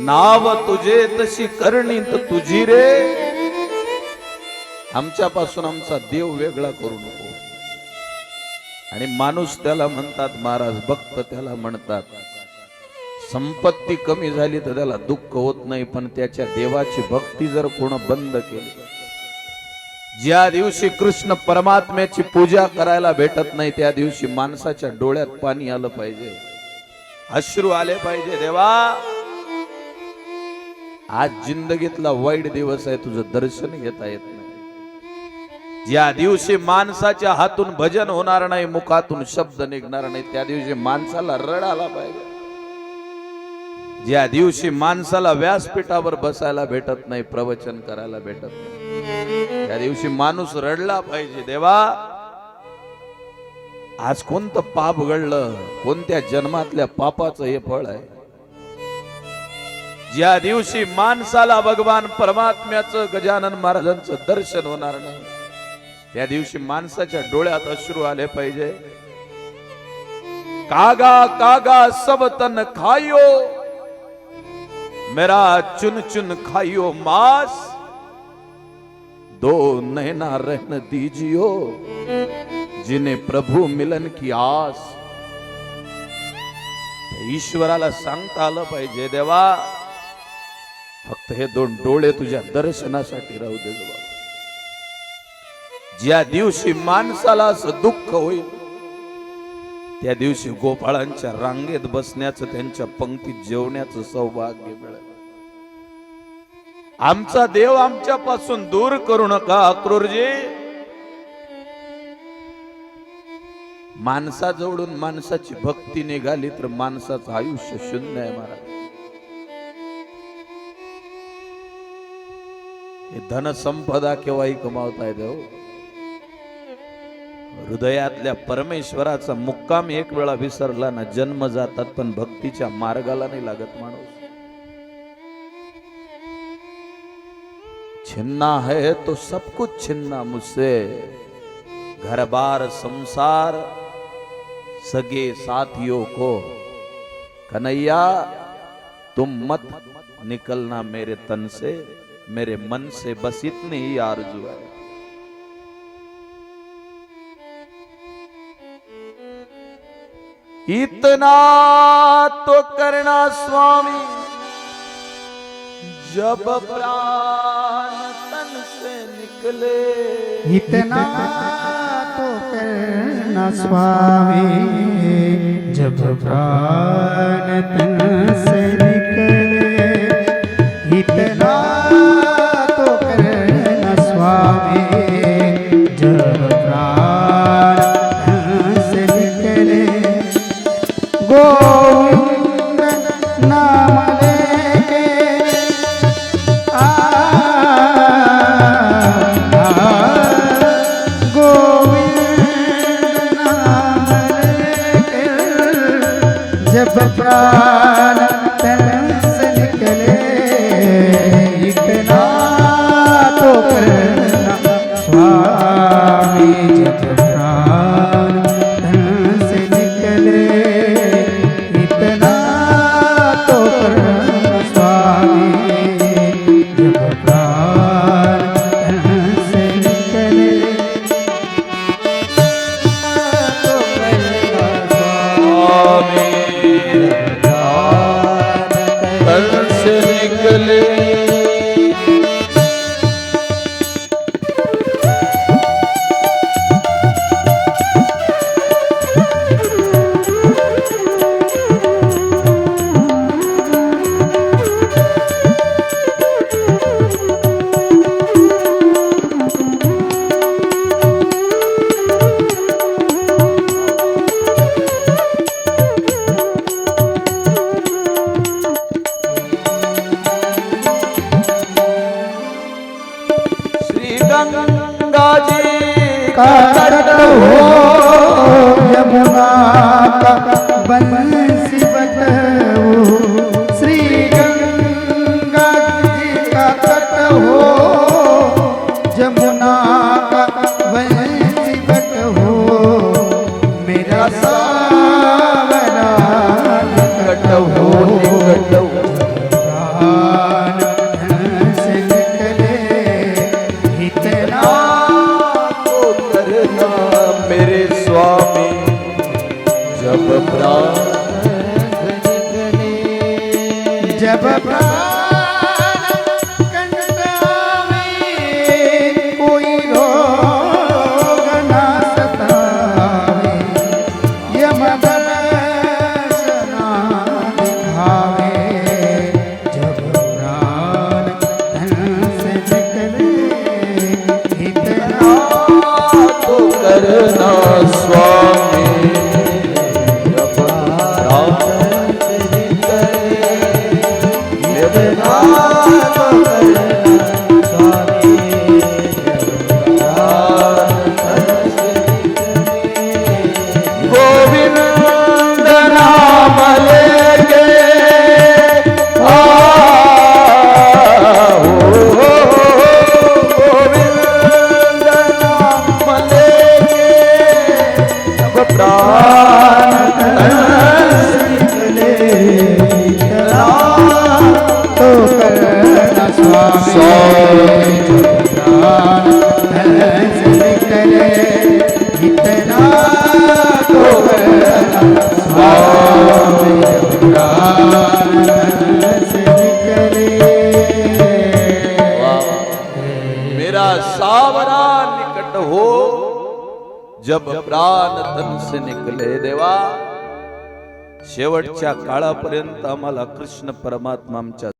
नाव तुझे तशी करणी तर तुझी रे. आमच्यापासून आमचा देव वेगळा करू नको. आणि माणूस त्याला म्हणतात महाराज भक्त त्याला म्हणतात. संपत्ती कमी झाली तर त्याला दुःख होत नाही पण त्याच्या देवाची भक्ती जर कोण बंद केली ज्या दिवशी कृष्ण परमात्म्याची पूजा करायला भेटत नाही त्या दिवशी माणसाच्या डोळ्यात पाणी आलं पाहिजे. अश्रू आले पाहिजे देवा. आज जिंदगीतला वाईट दिवस आहे तुझं दर्शन घेता येत नाही. ज्या दिवशी माणसाच्या हातून भजन होणार नाही मुखातून शब्द निघणार नाही त्या दिवशी माणसाला रड आला पाहिजे. ज्या दिवशी माणसाला व्यासपीठावर बसायला भेटत नाही प्रवचन करायला भेटत नाही. त्या दिवशी माणूस रडला पाहिजे देवा आज कोणतं पाप घडलं? कोणत्या जन्मातल्या पापाचं हे फळ आहे? ज्या दिवशी माणसाला भगवान परमात्म्याचं गजानन महाराजांचं दर्शन होणार नाही त्या दिवशी माणसाच्या डोळ्यात अश्रू आले पाहिजे. कागा कागा सब तन खायो मेरा चुन चुन खाइयो मांस। दो नैना रहन दीजियो जिन्हें प्रभू मिलन की आस। ईश्वराला सांगता आलं पाहिजे देवा फक्त हे दोन डोळे तुझ्या दर्शनासाठी राहू दे बाबा ज्या दिवशी माणसाला असं दुःख होईल त्या दिवशी गोपाळांच्या रांगेत बसण्याचं त्यांच्या पंक्तीत जेवण्याचं सौभाग्य मिळेल. आमचा देव आमच्यापासून दूर करू नका अक्रूरजी माणसाजवळून माणसाची भक्ती निघाली तर माणसाचं आयुष्य शून्य आहे महाराज. हे धनसंपदा केव्हाही कमावता येते हृदयातल्या परमेश्वराचा मुक्काम एक वेळा विसरला ना जन्म जातात पण भक्तीच्या मार्गाला नाही लागत माणूस. छिन्ना है तो सब कुछ छिन्ना मुझसे। घर बार संसार, सगे साथियों को। कन्हैया, तुम मत निकलना मेरे तन से, मेरे मन से बस इतनी ही आरज़ू है। इतना तो करना स्वामी, जब प्राण निकले इतना तो करना स्वामी जब प्राण तन से निकले इतना इतना तो करना स्वामी गंगा जी का तट हो। यमुना का Jebba Brown. सावरा निकट हो जब प्राण धनुष्य निकले देवा। शेवटच्या काळापर्यंत आम्हाला कृष्ण परमात्मा आमच्या